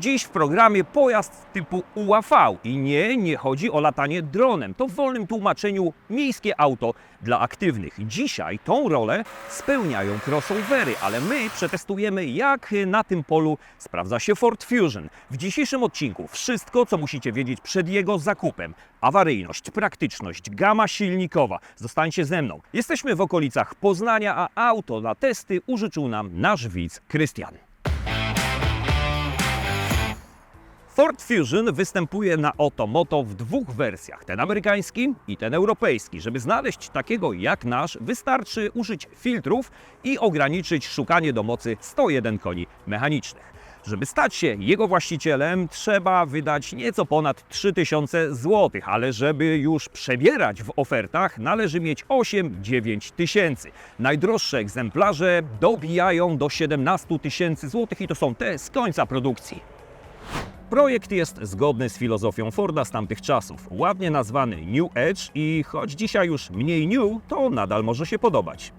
Dziś w programie pojazd typu UAV i nie, nie chodzi o latanie dronem. To w wolnym tłumaczeniu miejskie auto dla aktywnych. Dzisiaj tą rolę spełniają crossovery, ale my przetestujemy jak na tym polu sprawdza się Ford Fusion. W dzisiejszym odcinku wszystko, co musicie wiedzieć przed jego zakupem. Awaryjność, praktyczność, gama silnikowa. Zostańcie ze mną. Jesteśmy w okolicach Poznania, a auto na testy użyczył nam nasz widz Krystian. Ford Fusion występuje na Otomoto w dwóch wersjach, ten amerykański i ten europejski. Żeby znaleźć takiego jak nasz, wystarczy użyć filtrów i ograniczyć szukanie do mocy 101 koni mechanicznych. Żeby stać się jego właścicielem, trzeba wydać nieco ponad 3000 zł, ale żeby już przebierać w ofertach, należy mieć 8-9 tysięcy. Najdroższe egzemplarze dobijają do 17 tysięcy złotych i to są te z końca produkcji. Projekt jest zgodny z filozofią Forda z tamtych czasów, ładnie nazwany New Edge i choć dzisiaj już mniej new, to nadal może się podobać.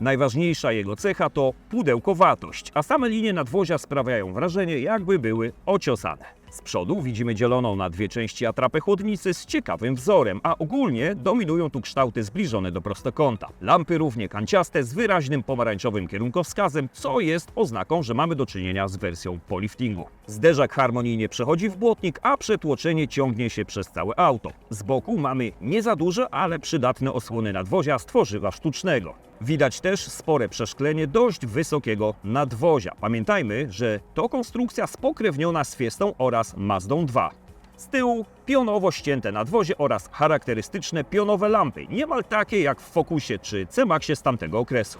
Najważniejsza jego cecha to pudełkowatość, a same linie nadwozia sprawiają wrażenie, jakby były ociosane. Z przodu widzimy dzieloną na dwie części atrapę chłodnicy z ciekawym wzorem, a ogólnie dominują tu kształty zbliżone do prostokąta. Lampy równie kanciaste z wyraźnym pomarańczowym kierunkowskazem, co jest oznaką, że mamy do czynienia z wersją po liftingu. Zderzak harmonijnie przechodzi w błotnik, a przetłoczenie ciągnie się przez całe auto. Z boku mamy nie za duże, ale przydatne osłony nadwozia z tworzywa sztucznego. Widać też spore przeszklenie dość wysokiego nadwozia. Pamiętajmy, że to konstrukcja spokrewniona z Fiestą oraz Mazdą 2. Z tyłu pionowo ścięte nadwozie oraz charakterystyczne pionowe lampy, niemal takie jak w Focusie czy C-Maxie z tamtego okresu.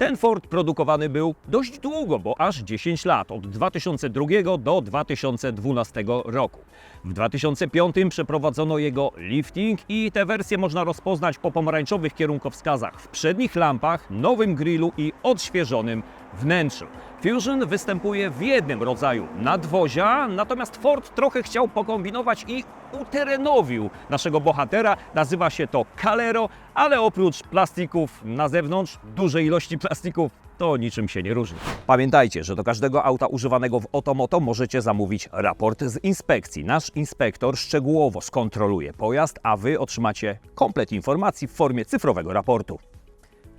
Ten Ford produkowany był dość długo, bo aż 10 lat, od 2002 do 2012 roku. W 2005 przeprowadzono jego lifting i te wersje można rozpoznać po pomarańczowych kierunkowskazach w przednich lampach, nowym grillu i odświeżonym wnętrzu. Fusion występuje w jednym rodzaju nadwozia, natomiast Ford trochę chciał pokombinować i uterenowił naszego bohatera. Nazywa się to Calero, ale oprócz plastików na zewnątrz, dużej ilości plastików, to niczym się nie różni. Pamiętajcie, że do każdego auta używanego w Otomoto możecie zamówić raport z inspekcji. Nasz inspektor szczegółowo skontroluje pojazd, a Wy otrzymacie komplet informacji w formie cyfrowego raportu.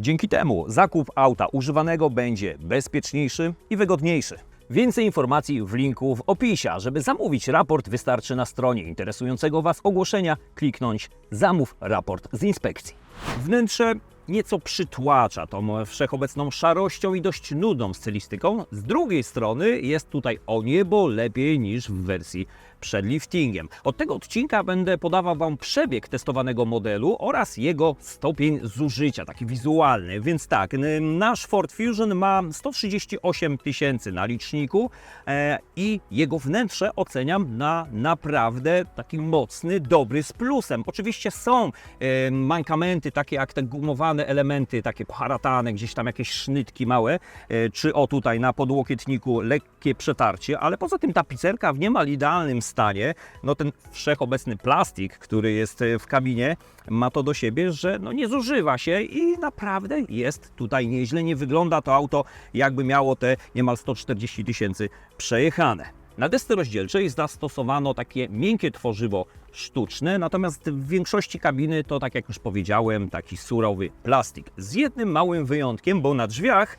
Dzięki temu zakup auta używanego będzie bezpieczniejszy i wygodniejszy. Więcej informacji w linku w opisie. Żeby zamówić raport, wystarczy na stronie interesującego Was ogłoszenia kliknąć Zamów raport z inspekcji. Wnętrze nieco przytłacza tą wszechobecną szarością i dość nudną stylistyką. Z drugiej strony jest tutaj o niebo lepiej niż w wersji przed liftingiem. Od tego odcinka będę podawał Wam przebieg testowanego modelu oraz jego stopień zużycia, taki wizualny. Więc tak, nasz Ford Fusion ma 138 tysięcy na liczniku e, i jego wnętrze oceniam na naprawdę taki mocny, dobry z plusem. Oczywiście są e, mankamenty takie jak te gumowane elementy, takie poharatane, gdzieś tam jakieś sznytki małe, e, czy o tutaj na podłokietniku lekkie przetarcie, ale poza tym tapicerka w niemal idealnym stanie. No ten wszechobecny plastik, który jest e, w kabinie, ma to do siebie, że no nie zużywa się i naprawdę jest tutaj nieźle. Nie wygląda to auto jakby miało te niemal 140 tysięcy przejechane. Na desce rozdzielczej zastosowano takie miękkie tworzywo sztuczne, natomiast w większości kabiny to, tak jak już powiedziałem, taki surowy plastik. Z jednym małym wyjątkiem, bo na drzwiach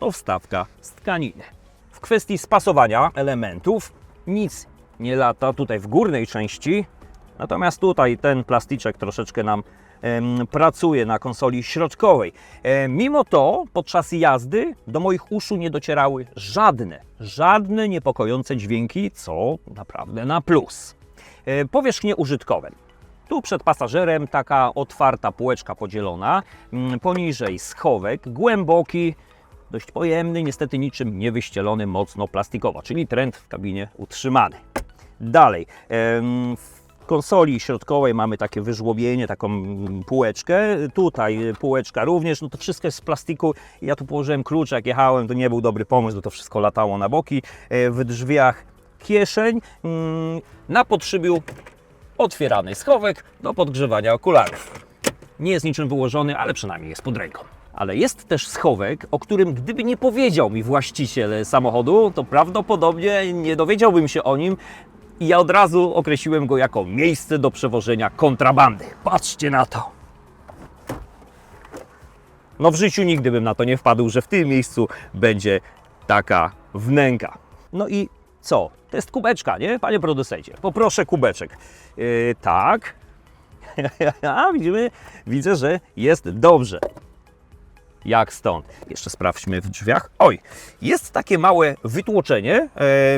to wstawka z tkaniny. W kwestii spasowania elementów nic nie lata tutaj w górnej części, natomiast tutaj ten plasticzek troszeczkę nam pracuje na konsoli środkowej. E, mimo to podczas jazdy do moich uszu nie docierały żadne, żadne niepokojące dźwięki, co naprawdę na plus. E, powierzchnie użytkowe. Tu przed pasażerem taka otwarta półeczka podzielona, mm, poniżej schowek, głęboki, dość pojemny, niestety niczym niewyścielony mocno plastikowo, czyli trend w kabinie utrzymany. Dalej, w konsoli środkowej mamy takie wyżłobienie, taką półeczkę. Tutaj półeczka również, no to wszystko jest z plastiku. Ja tu położyłem klucz, jak jechałem, to nie był dobry pomysł, bo to wszystko latało na boki. E, W drzwiach kieszeń, mm, na podszybiu otwierany schowek do podgrzewania okularów. Nie jest niczym wyłożony, ale przynajmniej jest pod ręką. Ale jest też schowek, o którym gdyby nie powiedział mi właściciel samochodu, to prawdopodobnie nie dowiedziałbym się o nim i ja od razu określiłem go jako miejsce do przewożenia kontrabandy. Patrzcie na to. No w życiu nigdy bym na to nie wpadł, że w tym miejscu będzie taka wnęka. No i co? To jest kubeczka, nie? Panie producencie, poproszę kubeczek. Yy, tak. A widzimy, widzę, że jest dobrze. Jak stąd? Jeszcze sprawdźmy w drzwiach. Oj, jest takie małe wytłoczenie,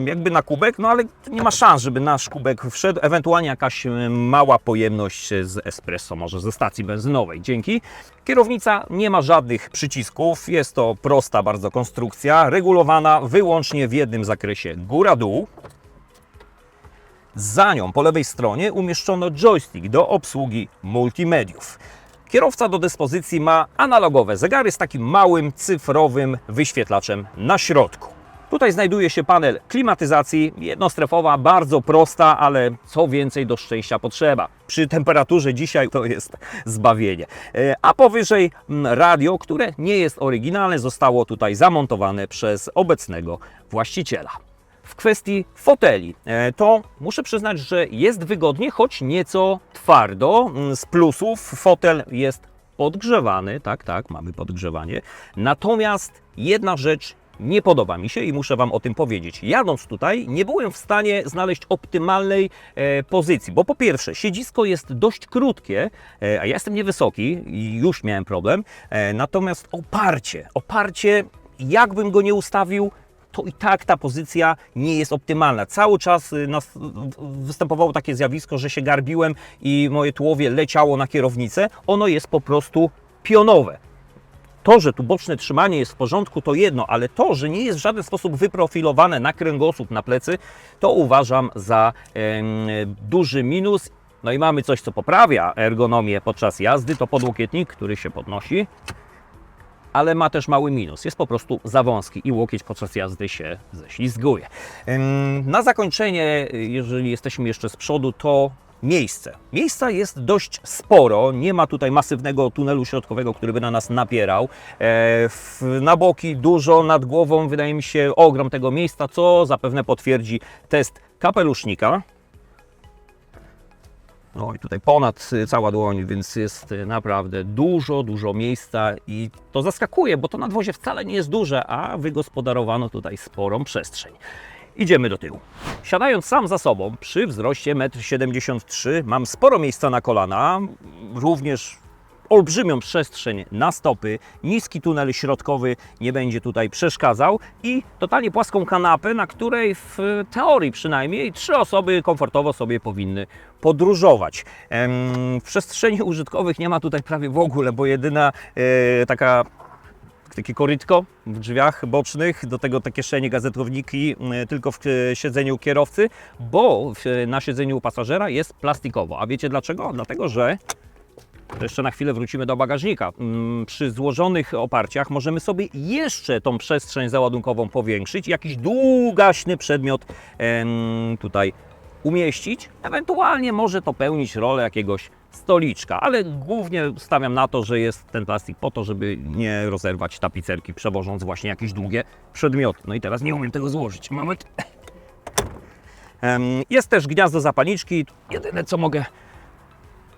jakby na kubek, no ale nie ma szans, żeby nasz kubek wszedł. Ewentualnie jakaś mała pojemność z espresso, może ze stacji benzynowej. Dzięki. Kierownica nie ma żadnych przycisków. Jest to prosta bardzo konstrukcja, regulowana wyłącznie w jednym zakresie góra-dół. Za nią po lewej stronie umieszczono joystick do obsługi multimediów. Kierowca do dyspozycji ma analogowe zegary z takim małym cyfrowym wyświetlaczem na środku. Tutaj znajduje się panel klimatyzacji, jednostrefowa, bardzo prosta, ale co więcej do szczęścia potrzeba. Przy temperaturze dzisiaj to jest zbawienie. E, A powyżej radio, które nie jest oryginalne, zostało tutaj zamontowane przez obecnego właściciela. W kwestii foteli, e, to muszę przyznać, że jest wygodnie, choć nieco twardo. Mm, Z plusów fotel jest podgrzewany, tak, tak, mamy podgrzewanie. Natomiast jedna rzecz nie podoba mi się i muszę Wam o tym powiedzieć. Jadąc tutaj, nie byłem w stanie znaleźć optymalnej e, pozycji, bo po pierwsze, siedzisko jest dość krótkie, e, a ja jestem niewysoki i już miałem problem. E, natomiast oparcie, oparcie, jakbym go nie ustawił, to i tak ta pozycja nie jest optymalna. Cały czas y, nas, występowało takie zjawisko, że się garbiłem i moje tułowie leciało na kierownicę. Ono jest po prostu pionowe. To, że tu boczne trzymanie jest w porządku, to jedno, ale to, że nie jest w żaden sposób wyprofilowane na kręgosłup, na plecy, to uważam za em, duży minus. No i mamy coś, co poprawia ergonomię podczas jazdy, to podłokietnik, który się podnosi ale ma też mały minus. Jest po prostu za wąski i łokieć podczas jazdy się ześlizguje. Na zakończenie, jeżeli jesteśmy jeszcze z przodu, to miejsce. Miejsca jest dość sporo. Nie ma tutaj masywnego tunelu środkowego, który by na nas napierał. E, na boki dużo, nad głową wydaje mi się ogrom tego miejsca, co zapewne potwierdzi test kapelusznika. No i tutaj ponad y, cała dłoń, więc jest y, naprawdę dużo, dużo miejsca i to zaskakuje, bo to nadwozie wcale nie jest duże, a wygospodarowano tutaj sporą przestrzeń. Idziemy do tyłu. Siadając sam za sobą przy wzroście 1,73 m mam sporo miejsca na kolana, również olbrzymią przestrzeń na stopy, niski tunel środkowy nie będzie tutaj przeszkadzał i totalnie płaską kanapę, na której w teorii przynajmniej trzy osoby komfortowo sobie powinny podróżować. W przestrzeni użytkowych nie ma tutaj prawie w ogóle, bo jedyna e, taka takie korytko w drzwiach bocznych, do tego te kieszenie, gazetowniki e, tylko w siedzeniu kierowcy, bo na siedzeniu pasażera jest plastikowo. A wiecie dlaczego? Dlatego, że jeszcze na chwilę wrócimy do bagażnika. Mm, Przy złożonych oparciach możemy sobie jeszcze tą przestrzeń załadunkową powiększyć, jakiś długaśny przedmiot tutaj umieścić. Ewentualnie może to pełnić rolę jakiegoś stoliczka, ale głównie stawiam na to, że jest ten plastik po to, żeby nie rozerwać tapicerki, przewożąc właśnie jakieś długie przedmioty. No i teraz nie umiem tego złożyć. Moment. Jest też gniazdo zapalniczki. Jedyne co mogę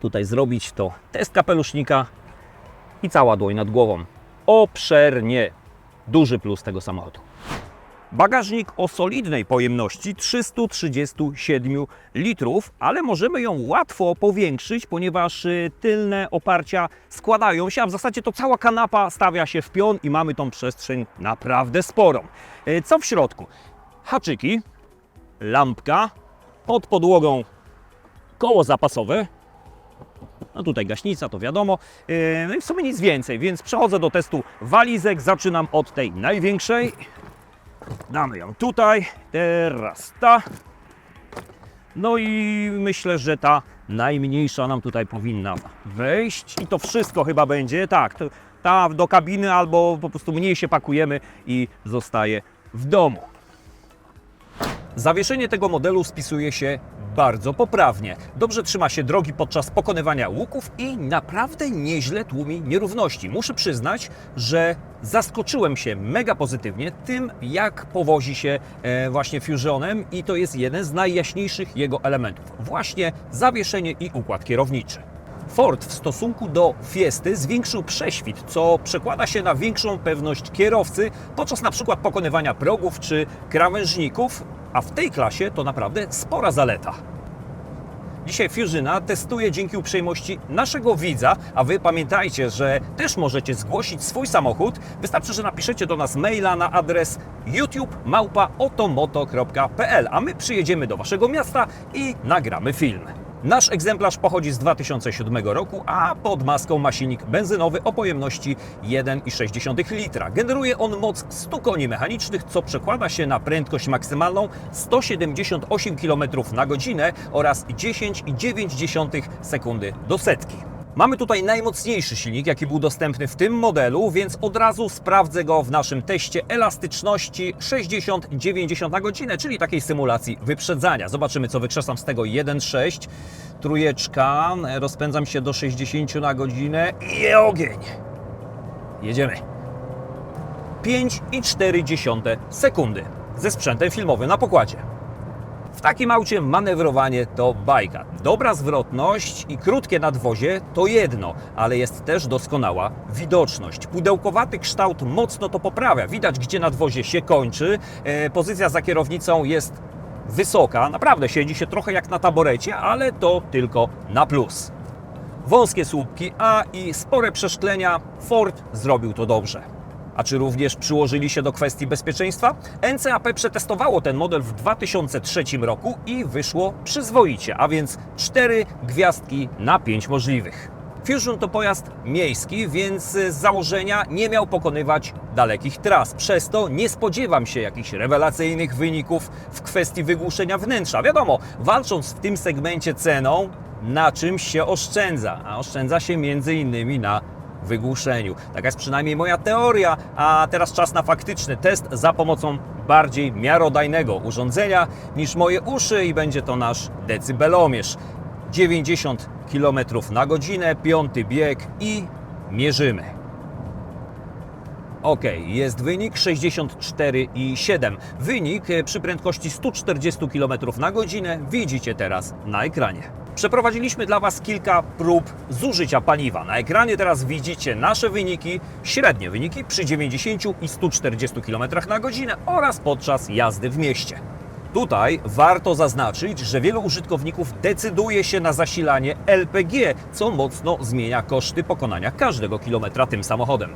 tutaj zrobić to test kapelusznika i cała dłoń nad głową. Obszernie. Duży plus tego samochodu. Bagażnik o solidnej pojemności 337 litrów, ale możemy ją łatwo powiększyć, ponieważ y, tylne oparcia składają się, a w zasadzie to cała kanapa stawia się w pion i mamy tą przestrzeń naprawdę sporą. Y, Co w środku? Haczyki, lampka, pod podłogą koło zapasowe, no tutaj gaśnica, to wiadomo. Yy, No i w sumie nic więcej, więc przechodzę do testu walizek. Zaczynam od tej największej. Damy ją tutaj. Teraz ta. No i myślę, że ta najmniejsza nam tutaj powinna wejść. I to wszystko chyba będzie. Tak, ta do kabiny albo po prostu mniej się pakujemy i zostaje w domu. Zawieszenie tego modelu spisuje się bardzo poprawnie. Dobrze trzyma się drogi podczas pokonywania łuków i naprawdę nieźle tłumi nierówności. Muszę przyznać, że zaskoczyłem się mega pozytywnie tym, jak powozi się e, właśnie Fusionem i to jest jeden z najjaśniejszych jego elementów. Właśnie zawieszenie i układ kierowniczy. Ford w stosunku do Fiesty zwiększył prześwit, co przekłada się na większą pewność kierowcy podczas przykład pokonywania progów czy krawężników, a w tej klasie to naprawdę spora zaleta. Dzisiaj Fusiona testuje dzięki uprzejmości naszego widza, a Wy pamiętajcie, że też możecie zgłosić swój samochód. Wystarczy, że napiszecie do nas maila na adres youtube.małpa.otomoto.pl, a my przyjedziemy do Waszego miasta i nagramy film. Nasz egzemplarz pochodzi z 2007 roku, a pod maską ma silnik benzynowy o pojemności 1,6 litra. Generuje on moc 100 koni mechanicznych, co przekłada się na prędkość maksymalną 178 km na godzinę oraz 10,9 sekundy do setki. Mamy tutaj najmocniejszy silnik, jaki był dostępny w tym modelu, więc od razu sprawdzę go w naszym teście elastyczności 60-90 na godzinę, czyli takiej symulacji wyprzedzania. Zobaczymy, co wykrzesam z tego 1.6. Trójeczka, rozpędzam się do 60 na godzinę i ogień. Jedziemy. 5,4 sekundy ze sprzętem filmowym na pokładzie. W takim aucie manewrowanie to bajka. Dobra zwrotność i krótkie nadwozie to jedno, ale jest też doskonała widoczność. Pudełkowaty kształt mocno to poprawia. Widać, gdzie nadwozie się kończy. E, pozycja za kierownicą jest wysoka. Naprawdę siedzi się trochę jak na taborecie, ale to tylko na plus. Wąskie słupki, a i spore przeszklenia. Ford zrobił to dobrze. A czy również przyłożyli się do kwestii bezpieczeństwa? NCAP przetestowało ten model w 2003 roku i wyszło przyzwoicie, a więc 4 gwiazdki na 5 możliwych. Fusion to pojazd miejski, więc z założenia nie miał pokonywać dalekich tras. Przez to nie spodziewam się jakichś rewelacyjnych wyników w kwestii wygłuszenia wnętrza. Wiadomo, walcząc w tym segmencie ceną, na czymś się oszczędza, a oszczędza się między innymi na wygłuszeniu. Taka jest przynajmniej moja teoria, a teraz czas na faktyczny test za pomocą bardziej miarodajnego urządzenia niż moje uszy i będzie to nasz decybelomierz. 90 km na godzinę, piąty bieg i mierzymy. Ok, jest wynik 64,7. Wynik przy prędkości 140 km na godzinę widzicie teraz na ekranie. Przeprowadziliśmy dla Was kilka prób zużycia paliwa. Na ekranie teraz widzicie nasze wyniki, średnie wyniki przy 90 i 140 km na godzinę oraz podczas jazdy w mieście. Tutaj warto zaznaczyć, że wielu użytkowników decyduje się na zasilanie LPG, co mocno zmienia koszty pokonania każdego kilometra tym samochodem.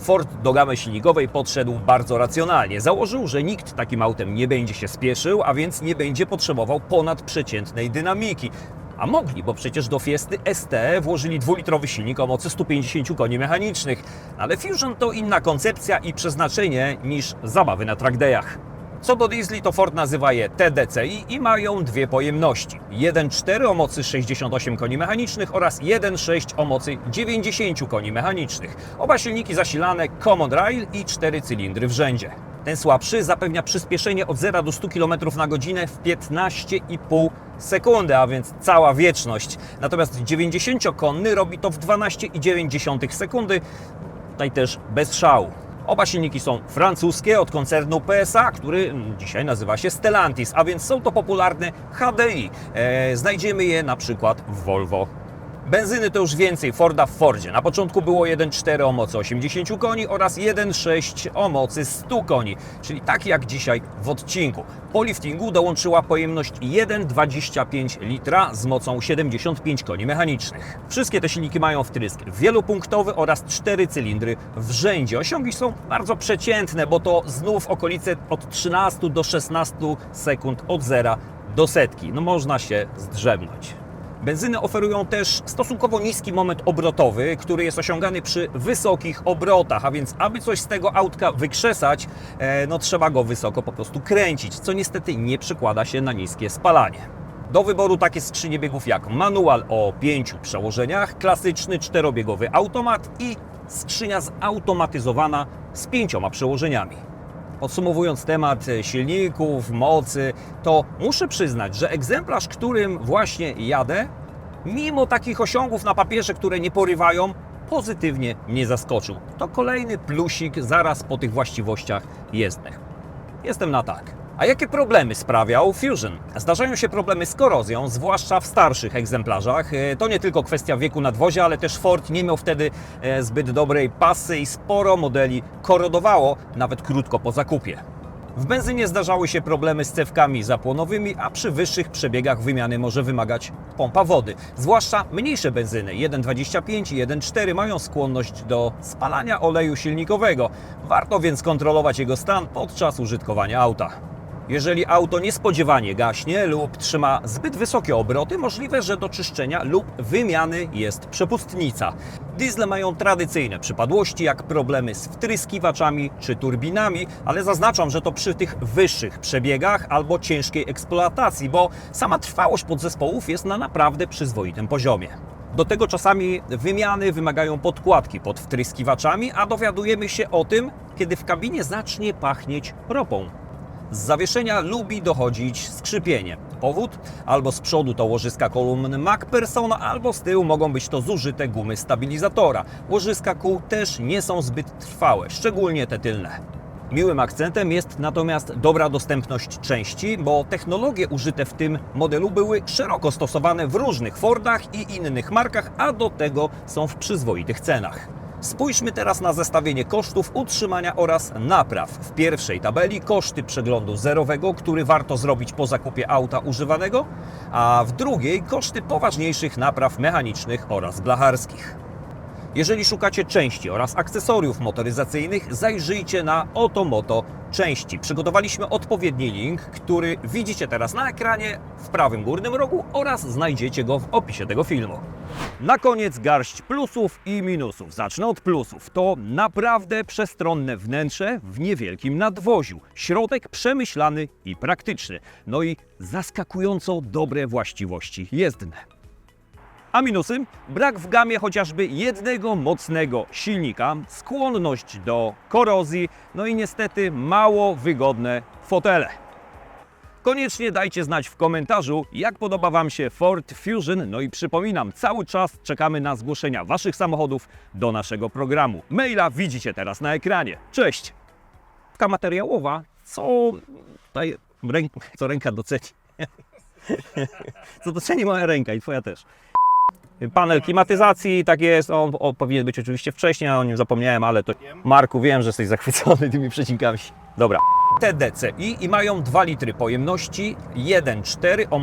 Ford do gamy silnikowej podszedł bardzo racjonalnie. Założył, że nikt takim autem nie będzie się spieszył, a więc nie będzie potrzebował ponadprzeciętnej dynamiki. A mogli, bo przecież do Fiesty ST włożyli dwulitrowy silnik o mocy 150 koni mechanicznych. Ale Fusion to inna koncepcja i przeznaczenie niż zabawy na trackdayach. Co do diesli, to Ford nazywa je TDCi i mają dwie pojemności. 1.4 o mocy 68 koni mechanicznych oraz 1.6 o mocy 90 koni mechanicznych. Oba silniki zasilane Common Rail i 4 cylindry w rzędzie. Ten słabszy zapewnia przyspieszenie od 0 do 100 km na godzinę w 15,5 sekundy, a więc cała wieczność. Natomiast 90-konny robi to w 12,9 sekundy. Tutaj też bez szału. Oba silniki są francuskie od koncernu PSA, który dzisiaj nazywa się Stellantis, a więc są to popularne HDI. E, znajdziemy je na przykład w Volvo. Benzyny to już więcej Forda w Fordzie. Na początku było 1.4 o mocy 80 koni oraz 1.6 o mocy 100 koni, czyli tak jak dzisiaj w odcinku. Po liftingu dołączyła pojemność 1,25 litra z mocą 75 koni mechanicznych. Wszystkie te silniki mają wtrysk wielopunktowy oraz 4 cylindry w rzędzie. Osiągi są bardzo przeciętne, bo to znów okolice od 13 do 16 sekund od zera do setki. No można się zdrzemnąć. Benzyny oferują też stosunkowo niski moment obrotowy, który jest osiągany przy wysokich obrotach, a więc aby coś z tego autka wykrzesać, e, no trzeba go wysoko po prostu kręcić, co niestety nie przekłada się na niskie spalanie. Do wyboru takie skrzynie biegów jak manual o pięciu przełożeniach, klasyczny czterobiegowy automat i skrzynia zautomatyzowana z pięcioma przełożeniami. Podsumowując temat e, silników, mocy, to muszę przyznać, że egzemplarz, którym właśnie jadę, mimo takich osiągów na papierze, które nie porywają, pozytywnie mnie zaskoczył. To kolejny plusik zaraz po tych właściwościach jezdnych. Jestem na tak. A jakie problemy sprawiał Fusion? Zdarzają się problemy z korozją, zwłaszcza w starszych egzemplarzach. E, To nie tylko kwestia wieku nadwozia, ale też Ford nie miał wtedy e, zbyt dobrej pasy i sporo modeli korodowało, nawet krótko po zakupie. W benzynie zdarzały się problemy z cewkami zapłonowymi, a przy wyższych przebiegach wymiany może wymagać pompa wody. Zwłaszcza mniejsze benzyny 1,25 i 1,4 mają skłonność do spalania oleju silnikowego. Warto więc kontrolować jego stan podczas użytkowania auta. Jeżeli auto niespodziewanie gaśnie lub trzyma zbyt wysokie obroty, możliwe, że do czyszczenia lub wymiany jest przepustnica. Diesle mają tradycyjne przypadłości, jak problemy z wtryskiwaczami czy turbinami, ale zaznaczam, że to przy tych wyższych przebiegach albo ciężkiej eksploatacji, bo sama trwałość podzespołów jest na naprawdę przyzwoitym poziomie. Do tego czasami wymiany wymagają podkładki pod wtryskiwaczami, a dowiadujemy się o tym, kiedy w kabinie zacznie pachnieć ropą. Z zawieszenia lubi dochodzić skrzypienie. Powód? Albo z przodu to łożyska kolumn MacPersona, albo z tyłu mogą być to zużyte gumy stabilizatora. Łożyska kół też nie są zbyt trwałe, szczególnie te tylne. Miłym akcentem jest natomiast dobra dostępność części, bo technologie użyte w tym modelu były szeroko stosowane w różnych Fordach i innych markach, a do tego są w przyzwoitych cenach. Spójrzmy teraz na zestawienie kosztów utrzymania oraz napraw. W pierwszej tabeli koszty przeglądu zerowego, który warto zrobić po zakupie auta używanego, a w drugiej koszty poważniejszych napraw mechanicznych oraz blacharskich. Jeżeli szukacie części oraz akcesoriów motoryzacyjnych, zajrzyjcie na Otomoto Części. Przygotowaliśmy odpowiedni link, który widzicie teraz na ekranie w prawym górnym rogu oraz znajdziecie go w opisie tego filmu. Na koniec garść plusów i minusów. Zacznę od plusów. To naprawdę przestronne wnętrze w niewielkim nadwoziu. Środek przemyślany i praktyczny. No i zaskakująco dobre właściwości jezdne. A minusy? Brak w gamie chociażby jednego mocnego silnika, skłonność do korozji, no i niestety mało wygodne fotele. Koniecznie dajcie znać w komentarzu, jak podoba Wam się Ford Fusion. No i przypominam, cały czas czekamy na zgłoszenia Waszych samochodów do naszego programu. Maila widzicie teraz na ekranie. Cześć! Taka materiałowa, co, tutaj co ręka doceni. co doceni moja ręka i Twoja też. Panel klimatyzacji, tak jest, on, on powinien być oczywiście wcześniej, o nim zapomniałem, ale to Marku, wiem, że jesteś zachwycony tymi przecinkami. Dobra. TDCi i mają 2 litry pojemności, 1,4 o